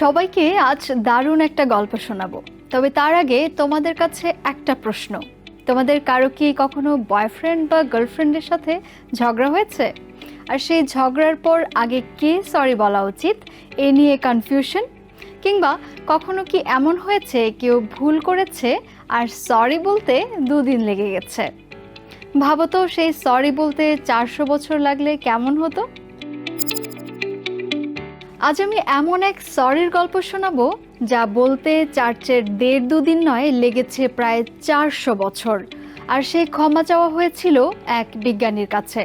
সবাইকে আজ দারুণ একটা গল্প শোনাবো। তবে তার আগে তোমাদের কাছে একটা প্রশ্ন। তোমাদের কারও কি কখনো বয়ফ্রেন্ড বা গার্লফ্রেন্ডের সাথে ঝগড়া হয়েছে? আর সেই ঝগড়ার পর আগে কে সরি বলা উচিত, এ নিয়ে কনফিউশন কিংবা কখনো কি এমন হয়েছে, কেউ ভুল করেছে, আর সরি বলতে দুদিন লেগে গেছে? ভাবো তো সেই সরি বলতে চারশো বছর লাগলে কেমন হতো? আজ আমি এমন এক সরির গল্প শোনাবো যা বলতে চার্চের দেড় দুদিন নয়, লেগেছে প্রায় চারশো বছর। আর সেই ক্ষমা চাওয়া হয়েছিল এক বিজ্ঞানীর কাছে,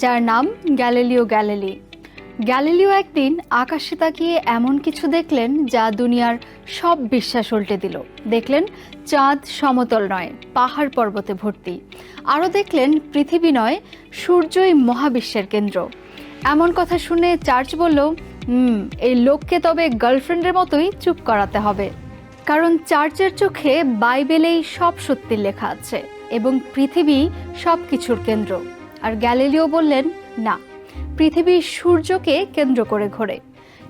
যার নাম গ্যালিলিও গ্যালিলি। গ্যালিলিও একদিন আকাশে তাকিয়ে এমন কিছু দেখলেন যা দুনিয়ার সব বিশ্বাস উল্টে দিল। দেখলেন চাঁদ সমতল নয়, পাহাড় পর্বতে ভর্তি। আরও দেখলেন পৃথিবী নয়, সূর্যই মহাবিশ্বের কেন্দ্র। এমন কথা শুনে চার্চ বলল হুম, এই লোককে তবে গার্লফ্রেন্ডের মতোই চুপ করাতে হবে। কারণ চার্চের চোখে বাইবেলেই সব সত্যির লেখা আছে এবং পৃথিবী সব কিছুর কেন্দ্র। আর গ্যালিলিও বললেন, না, পৃথিবী সূর্যকে কেন্দ্র করে ঘোরে।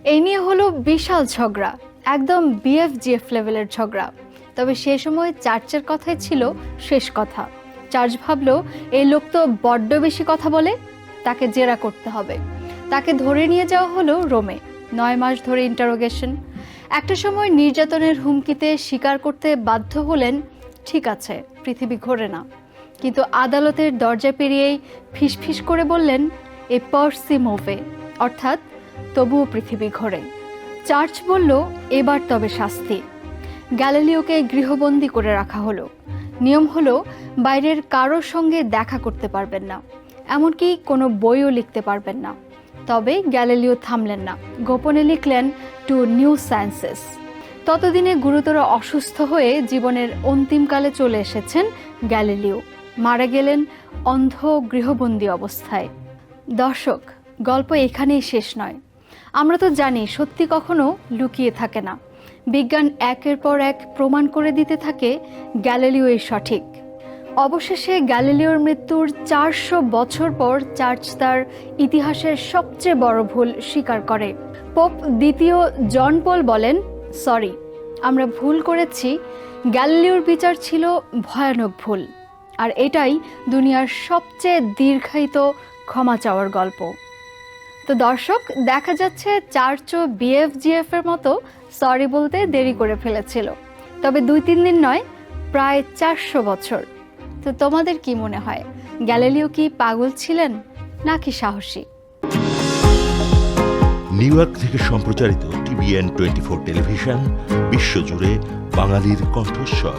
এই নিয়ে হলো বিশাল ঝগড়া, একদম বিএফজিএফ লেভেলের ঝগড়া। তবে সে সময় চার্চের কথাই ছিল শেষ কথা। চার্চ ভাবল, এই লোক তো বড্ড বেশি কথা বলে, তাকে জেরা করতে হবে। তাকে ধরে নিয়ে যাওয়া হলো রোমে। নয় মাস ধরে ইন্টারোগেশন একটা সময় নির্যাতনের হুমকিতে স্বীকার করতে বাধ্য হলেন, ঠিক আছে, পৃথিবী ঘোরে না। কিন্তু আদালতের দরজা পেরিয়েই ফিসফিস করে বললেন, এ পার্সি মোভে। অর্থাৎ, তবুও পৃথিবী ঘোরে। চার্চ বলল, এবার তবে শাস্তি। গ্যালিলিওকে গৃহবন্দী করে রাখা হলো। নিয়ম হলো, বাইরের কারোর সঙ্গে দেখা করতে পারবেন না। এমনকি কোনো বইও লিখতে পারবেন না। তবে গ্যালিলিও থামলেন না। গোপনে লিখলেন টু নিউ সায়েন্সেস ততদিনে গুরুতর অসুস্থ হয়ে জীবনের অন্তিমকালে চলে এসেছেন গ্যালিলিও। মারা গেলেন অন্ধ গৃহবন্দী অবস্থায়। দর্শক, গল্প এখানেই শেষ নয়। আমরা তো জানি, সত্যি কখনো লুকিয়ে থাকে না। বিজ্ঞান একের পর এক প্রমাণ করে দিতে থাকে গ্যালিলিওই সঠিক। অবশেষে গ্যালিলিওর মৃত্যুর চারশো বছর পর চার্চ তার ইতিহাসের সবচেয়ে বড় ভুল স্বীকার করে। পোপ দ্বিতীয় জন পল বলেন, সরি, আমরা ভুল করেছি। গ্যালিলিওর বিচার ছিল ভয়ানক ভুল। আর এটাই দুনিয়ার সবচেয়ে দীর্ঘায়িত ক্ষমা চাওয়ার গল্প। তো দর্শক, দেখা যাচ্ছে চার্চও বিএফজিএফ এর মতো সরি বলতে দেরি করে ফেলেছিল। তবে দুই তিন দিন নয়, প্রায় চারশো বছর। তো তোমাদের কি মনে হয়, গ্যালিলিও কি পাগল ছিলেন নাকি সাহসী? নিউ ইয়র্ক থেকে সম্প্রচারিত টিভিএন টোয়েন্টি ফোর টেলিভিশন, বিশ্বজুড়ে বাঙালির কণ্ঠস্বর।